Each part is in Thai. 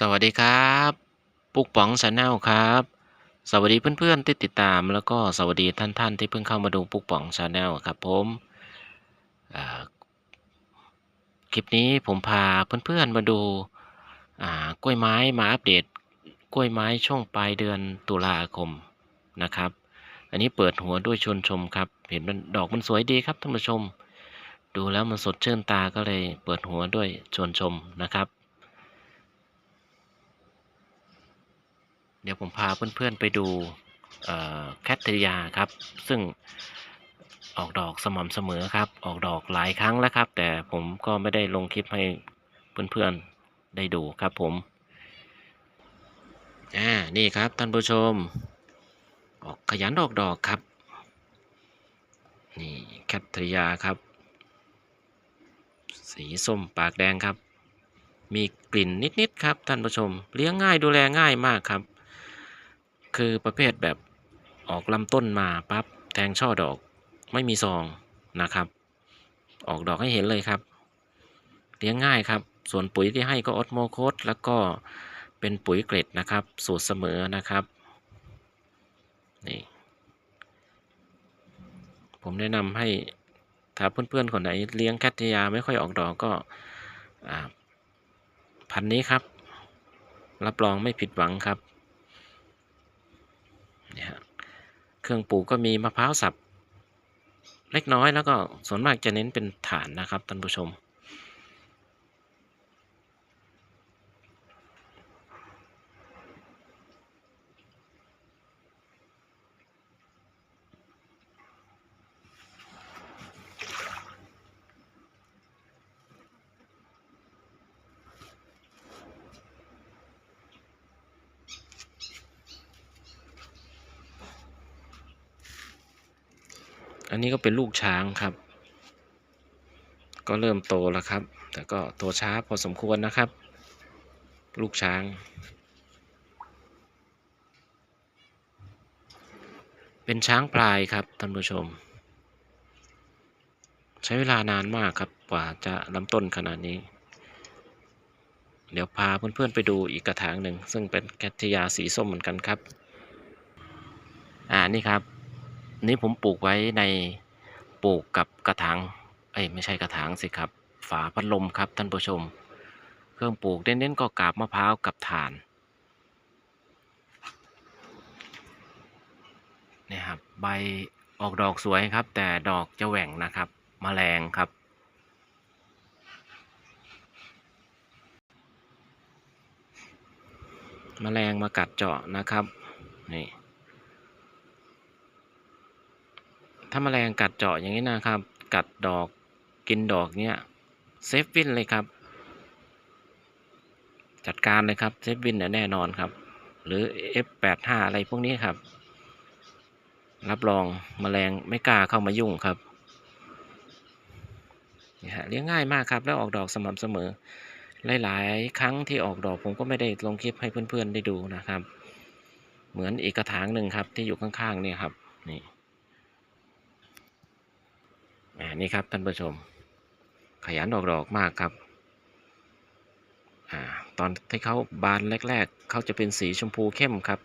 สวัสดีครับ ปุ๊กป๋องชาแนลครับ สวัสดีเพื่อนๆที่ติดตาม แล้วก็สวัสดีท่านๆที่เพิ่งเข้ามาดูปุ๊กป๋องชาแนลครับผมคลิปนี้ผมพาเพื่อนๆมาดูกล้วยไม้มาอัปเดตกล้วยไม้ช่วงปลายเดือนตุลาคมนะครับ อันนี้เปิดหัวด้วยชวนชมครับ เห็นมันดอกมันสวยดีครับท่านผู้ชม ดูแล้วมันสดชื่นตาก็เลยเปิดหัวด้วยชวนชมนะครับ เดี๋ยวผมพาเพื่อนๆไปดูแคทเทริยาครับ ซึ่งออกดอกสม่ำเสมอครับ ออกดอกหลายครั้งแล้วครับ แต่ผมก็ไม่ได้ลงคลิปให้เพื่อนๆได้ดูครับผมอ่านี่ครับท่านผู้ชม ออกขยันออกดอกครับ นี่แคทเทริยาครับ สีส้มปากแดงครับ มีกลิ่นนิดๆครับท่านผู้ชม เลี้ยงง่ายดูแลง่ายมากครับ คือประเภทแบบออกลำต้นมาปั๊บแทงช่อดอกไม่มีซองนะครับ ออกดอกให้เห็นเลยครับ เลี้ยงง่ายครับ ส่วนปุ๋ยที่ให้ก็ออสโมโคสแล้วก็เป็นปุ๋ยเกรดนะครับ สูตรเสมอนะครับนี่ผมแนะนำให้ถ้าเพื่อนๆคนไหนเลี้ยงแคทยาไม่ค่อยออกดอกก็พันนี้ครับ รับรองไม่ผิดหวังครับเนี่ย เครื่องปลูกก็มีมะพร้าวสับ เล็กน้อยแล้วก็ส่วนมากจะเน้นเป็นฐานนะครับท่านผู้ชม อันนี้ก็เป็นลูกช้างครับ ก็เริ่มโตแล้วครับ แต่ก็โตช้าพอสมควรนะครับ ลูกช้าง เป็นช้างพลายครับท่านผู้ชม ใช้เวลานานมากครับกว่าจะลำต้นขนาดนี้ เดี๋ยวพาเพื่อนๆไปดูอีกกระถางหนึ่ง ซึ่งเป็นแคทยาสีส้มเหมือนกันครับ อ่านี่ครับ นี่ผมปลูกไว้ในปลูกกับกระถางเอ้ยไม่ใช่กระถางสิครับ ฝาพัดลมครับท่านผู้ชม เครื่องปลูกเน้นๆก็กาบมะพร้าวกับถ่านนี่ครับใบออกดอกสวยครับ แต่ดอกจะแหว่งนะครับมแมลงครับ มแมลงมากัดเจาะนะครับนี่ ถ้าแมลงกัดเจาะอย่างนี้นะครับ กัดดอกกินดอกเนี้ยเซฟวินเลยครับ จัดการเลยครับเซฟวินแน่นอนครับ หรือ F85 อะไรพวกนี้ครับ รับรองมแมลงไม่กล้าเข้ามายุ่งครับนี่ฮะเลี้ยงง่ายมากครับ แล้วออกดอกสม่ำเสมอ หลาย ๆ ครั้งที่ออกดอกผมก็ไม่ได้ลงคลิปให้เพื่อน ๆ ได้ดูนะครับ เหมือนอีกกระถางหนึ่งครับที่อยู่ข้าง ๆ เนี่ยครับนี่ อ่านี่ครับท่านผู้ชม ขยันออกดอกมากครับอ่าตอนที่เขาบานแรก ๆเขาจะเป็นสีชมพูเข้มครับ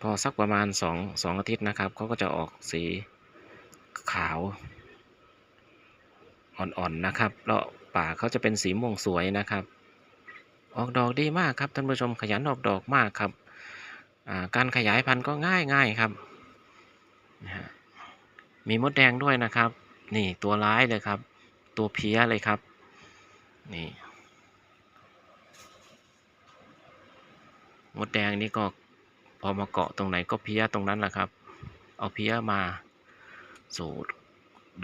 พอสักประมาณสองสองอาทิตย์นะครับเขาก็จะออกสีขาวอ่อนๆนะครับแล้วป่าเขาจะเป็นสีม่วงสวยนะครับ ออกดอกดีมากครับท่านผู้ชมขยันออกดอกมากครับการขยายพันธุ์ก็ง่ายง่ายครับมีมดแดงด้วยนะครับ นี่ตัวร้ายเลยครับ ตัวเพี้ยเลยครับ นี่มดแดงนี่ก็พอมาเกาะตรงไหนก็เพี้ยตรงนั้นแหละครับ เอาเพี้ยมาสู่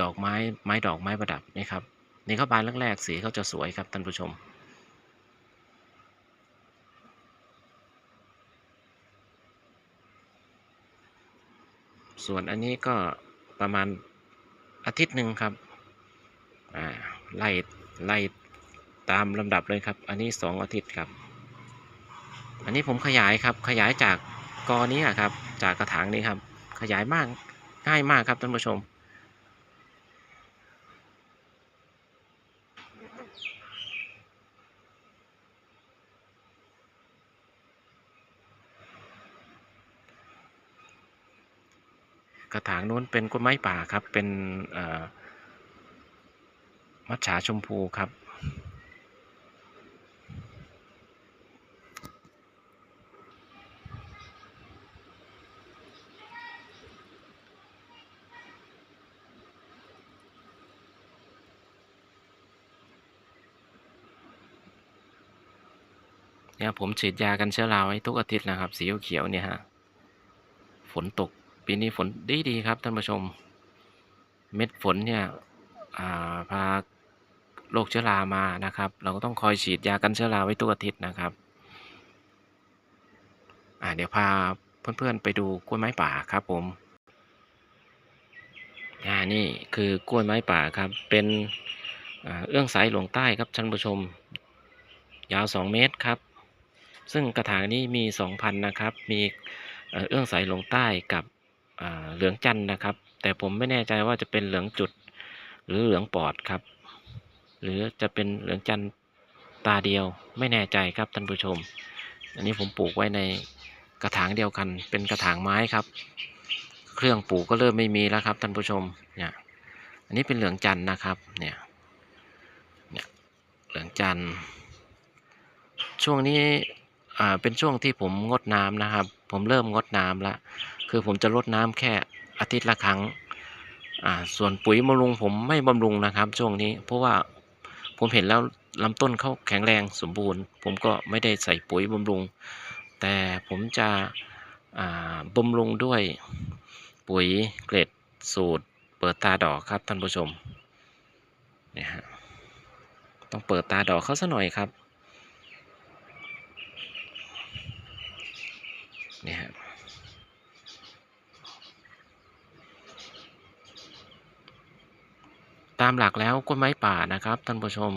ดอกไม้ไม้ดอกไม้ประดับนี่ครับนี่เขาบานแรกๆสีเขาจะสวยครับท่านผู้ชม ส่วนอันนี้ก็ประมาณ อาทิตย์หนึ่งครับอ่าไล่ไล่ตามลำดับเลยครับ อันนี้สองอาทิตย์ครับ อันนี้ผมขยายครับขยายจากกอนี้ครับ จากกระถางนี้ครับ ขยายมากง่ายมากครับท่านผู้ชม กระถางนู้นเป็นกล้วยไม้ป่าครับ เป็นมัจฉาชมพูครับ เนี่ยผมฉีดยากันเชื้อราไว้ทุกอาทิตย์นะครับ สีเขียวเนี่ยฮะ ฝนตก ปีนี้ฝนดีดีครับท่านผู้ชม เม็ดฝนเนี่ยพาโรคเชื้อรามานะครับ เราก็ต้องคอยฉีดยากันเชื้อราไว้ทุกอาทิตย์นะครับเดี๋ยวพาเพื่อนๆไปดูกล้วยไม้ป่าครับผมอ่านี่คือกล้วยไม้ป่าครับ เป็นเอื้องสายหลวงใต้ครับท่านผู้ชม ยาว 2 เมตรครับ ซึ่งกระถางนี้มี 2,000 นะครับ มีเอื้องสายหลวงใต้กับ เหลืองจันทร์นะครับ แต่ผมไม่แน่ใจว่าจะเป็นเหลืองจุด หรือเหลืองปอดครับ หรือจะเป็นเหลืองจันทร์ตาเดียวไม่แน่ใจครับท่านผู้ชม อันนี้ผมปลูกไว้ในกระถางเดียวกัน เป็นกระถางไม้ครับ เครื่องปลูกก็เริ่มไม่มีแล้วครับท่านผู้ชมเนี่ยอันนี้เป็นเหลืองจันทร์นะครับเนี่ยเนี่ยเหลืองจันทร์ช่วงนี้อ่าเป็นช่วงที่ผมงดน้ำนะครับ ผมเริ่มงดน้ำละ คือผมจะลดน้ำแค่อาทิตย์ละครั้ง อ่า ส่วนปุ๋ยบำรุงผมไม่บำรุงนะครับ ช่วงนี้ เพราะว่าผมเห็นแล้วลำต้นเขาแข็งแรงสมบูรณ์ ผมก็ไม่ได้ใส่ปุ๋ยบำรุง แต่ผมจะอ่าบำรุงด้วยปุ๋ยเกรดสูตร เปิดตาดอกครับท่านผู้ชมเนี่ยฮะต้องเปิดตาดอกเขาสัหน่อยครับเนี่ยฮะ ตามหลักแล้วกล้วยไม้ป่านะครับท่านผู้ชม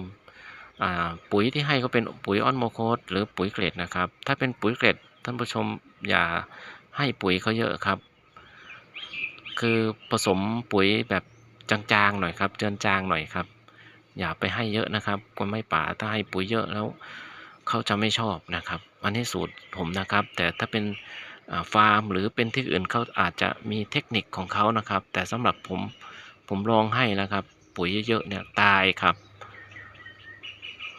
ปุ๋ยที่ให้ก็เป็นปุ๋ยออนโมโคสหรือปุ๋ยเกรดนะครับ ถ้าเป็นปุ๋ยเกรดท่านผู้ชมอย่าให้ปุ๋ยเขาเยอะครับ คือผสมปุ๋ยแบบจางๆหน่อยครับเจือนจางหน่อยครับ อย่าไปให้เยอะนะครับกล้วยไม้ป่าถ้าให้ปุ๋ยเยอะแล้วเขาจะไม่ชอบนะครับ อันนี้สูตรผมนะครับ แต่ถ้าเป็นฟาร์มหรือเป็นที่อื่นเขาอาจจะมีเทคนิคของเขานะครับ แต่สำหรับผมผมลองให้แล้วครับ ปุ๋ยเยอะๆเนี่ยตายครับ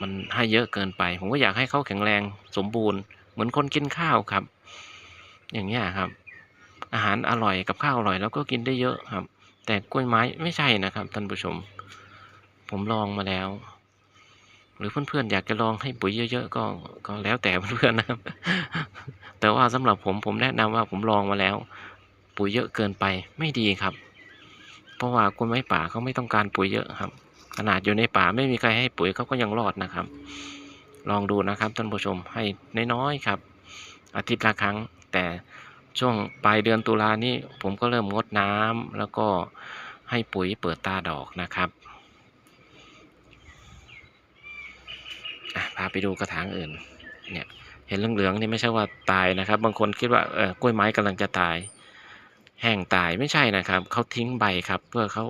มันให้เยอะเกินไป ผมก็อยากให้เขาแข็งแรงสมบูรณ์ เหมือนคนกินข้าวครับ อย่างเงี้ครับ อาหารอร่อยกับข้าวอร่อยแล้วก็กินได้เยอะครับ แต่กล้วยไม้ไม่ใช่นะครับท่านผู้ชม ผมลองมาแล้ว หรือเพื่อนๆอยากจะลองให้ปุ๋ยเยอะๆก็ก็แล้วแต่เพื่อนๆนะครับ แต่ว่าสำหรับผมผมแนะนำว่าผมลองมาแล้ว ปุ๋ยเยอะเกินไปไม่ดีครับ เพราะว่ากล้วยไม้ป่าเขาไม่ต้องการปุ๋ยเยอะครับ ขนาดอยู่ในป่าไม่มีใครให้ปุ๋ยเขาก็ยังรอดนะครับ ลองดูนะครับท่านผู้ชมให้น้อยๆครับ อาทิตย์ละครั้ง แต่ช่วงปลายเดือนตุลานี้ผมก็เริ่มงดน้ำแล้วก็ให้ปุ๋ยเปิดตาดอกนะครับพาไปดูกระถางอื่น เนี่ย เห็นเหลืองๆนี่ไม่ใช่ว่าตายนะครับ บางคนคิดว่าเออกล้วยไม้กำลังจะตาย แห้งตายไม่ใช่นะครับเขาทิ้งใบครับ เพื่อเขา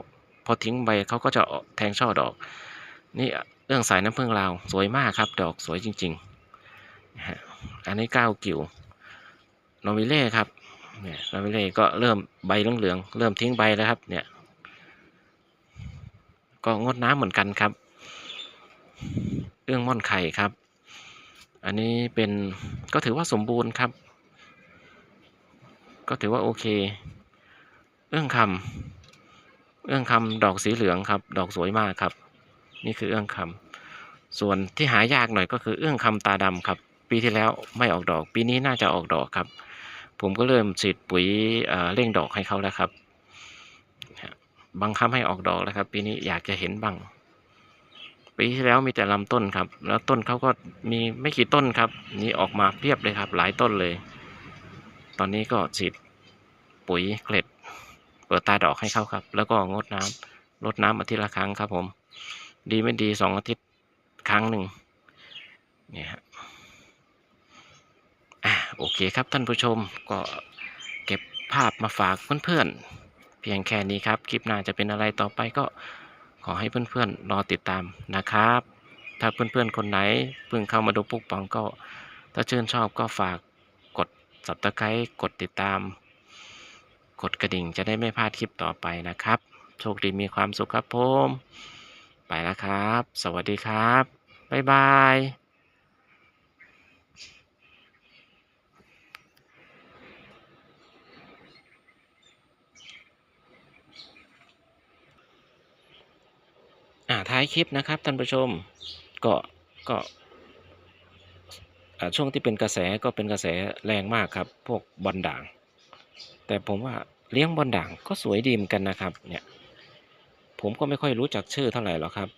พอทิ้งใบเขาก็จะแทงช่อดอก นี่เรื่องสายน้ำผึ้งลาวสวยมากครับ ดอกสวยจริงๆนะฮะอันนี้ก้าวกิ่วนอวิเล่ครับเนี่ยนอวิเล่ก็เริ่มใบเหลืองๆเริ่มทิ้งใบแล้วครับ เนี่ย ก็งดน้ำเหมือนกันครับเอื้องม่อนไข่ครับ อันนี้เป็นก็ถือว่าสมบูรณ์ครับ ก็ถือว่าโอเค เอื้องคำเอื้องคำดอกสีเหลืองครับ ดอกสวยมากครับ นี่คือเอื้องคำส่วนที่หายากหน่อยก็คือเอื้องคำตาดำครับ ปีที่แล้วไม่ออกดอก ปีนี้น่าจะออกดอกครับ ผมก็เริ่มฉีดปุ๋ยเเร่งดอกให้เขาแล้วครับบังคับให้ออกดอกแล้วครับ ปีนี้อยากจะเห็นบ้างปีที่แล้วมีแต่ลำต้นครับ แล้วต้นเขาก็มีไม่กี่ต้นครับ นี่ออกมาเพียบเลยครับ หลายต้นเลย ตอนนี้ก็ฉีดปุ๋ยเกล็ด ปิดตาดอกให้เขาครับ แล้วก็งดน้ำลดน้ำอาทิตย์ละครั้งครับผม ดีไม่ดีสองอาทิตย์ครั้งหนึ่งเนี่ยฮะอะโอเคครับท่านผู้ชมก็เก็บภาพมาฝากเพื่อนๆ เพียงแค่นี้ครับ คลิปหน้าจะเป็นอะไรต่อไปก็ขอให้เพื่อนๆ รอติดตามนะครับ ถ้าเพื่อนๆ คนไหนเพิ่งเข้ามาดูปุ๊กปองก็ ถ้าชื่นชอบก็ฝากกด subscribe กดติดตาม กดกระดิ่งจะได้ไม่พลาดคลิปต่อไปนะครับ โชคดีมีความสุขครับผมไปแล้วครับ สวัสดีครับ บ๊ายบาย่าท้ายคลิปนะครับท่านผู้ชมก็ก็ช่วงที่เป็นกระแสก็เป็นกระแสแรงมากครับ พวกบอลด่าง แต่ผมว่าเลี้ยงบอลด่างก็สวยดีเหมือนกันนะครับ เนี่ย ผมก็ไม่ค่อยรู้จักชื่อเท่าไหร่หรอกครับ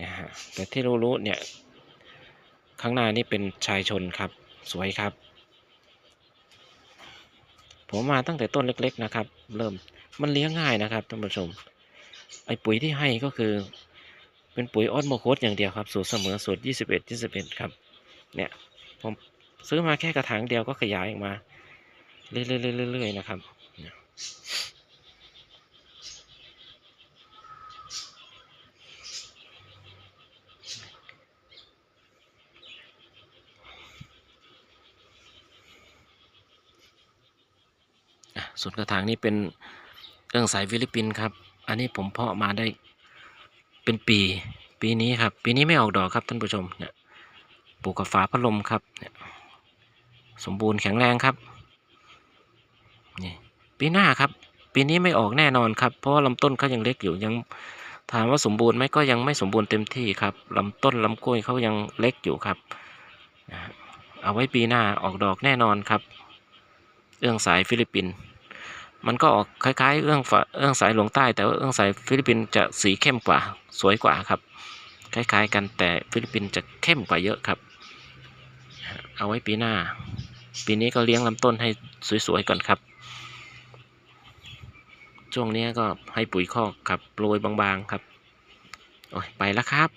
นี่ยฮะแต่ที่รู้ๆเนี่ยข้างหน้านี่เป็นชายชนครับ สวยครับ ผมมาตั้งแต่ต้นเล็ก ๆนะครับ เริ่มมันเลี้ยงง่ายนะครับท่านผู้ชม ไอปุ๋ยที่ให้ก็คือ เป็นปุ๋ยออสโมโคสอย่างเดียวครับ สูตรเสมอสูตรยี่สิบเอ็ดยี่สิบเอ็ดครับ เนี่ยผม ซื้อมาแค่กระถางเดียวก็ขยายออกมา เรื่อยๆๆๆนะครับส่วนกระถางนี้เป็นเอื้องสายฟิลิปปินส์ครับ อันนี้ผมเพาะมาได้เป็นปี ปีนี้ครับ ปีนี้ไม่ออกดอกครับท่านผู้ชมเนี่ยปลูกกับฝาพัดลมครับเนี่ย สมบูรณ์แข็งแรงครับนี่ปีหน้าครับ ปีนี้ไม่ออกแน่นอนครับ เพราะว่าลำต้นเขายังเล็กอยู่ยังถามว่าสมบูรณ์ไหมก็ยังไม่สมบูรณ์เต็มที่ครับลำต้นลำกล้วยเขายังเล็กอยู่ครับเอาไว้ปีหน้าออกดอกแน่นอนครับ เอื้องสายฟิลิปปินส์มันก็ออกคล้ายๆ เอื้องฝาเอื้องสายหลวงใต้ แต่ว่าเอื้องสายฟิลิปปินส์จะสีเข้มกว่าสวยกว่าครับ คล้ายๆ กันแต่ฟิลิปปินส์จะเข้มกว่าเยอะครับ เอาไว้ปีหน้า ปีนี้ก็เลี้ยงลำต้นให้สวยๆก่อนครับ ช่วงนี้ก็ให้ปุ๋ยคอกครับโรยบางๆครับ โอ้ยไปแล้วครับ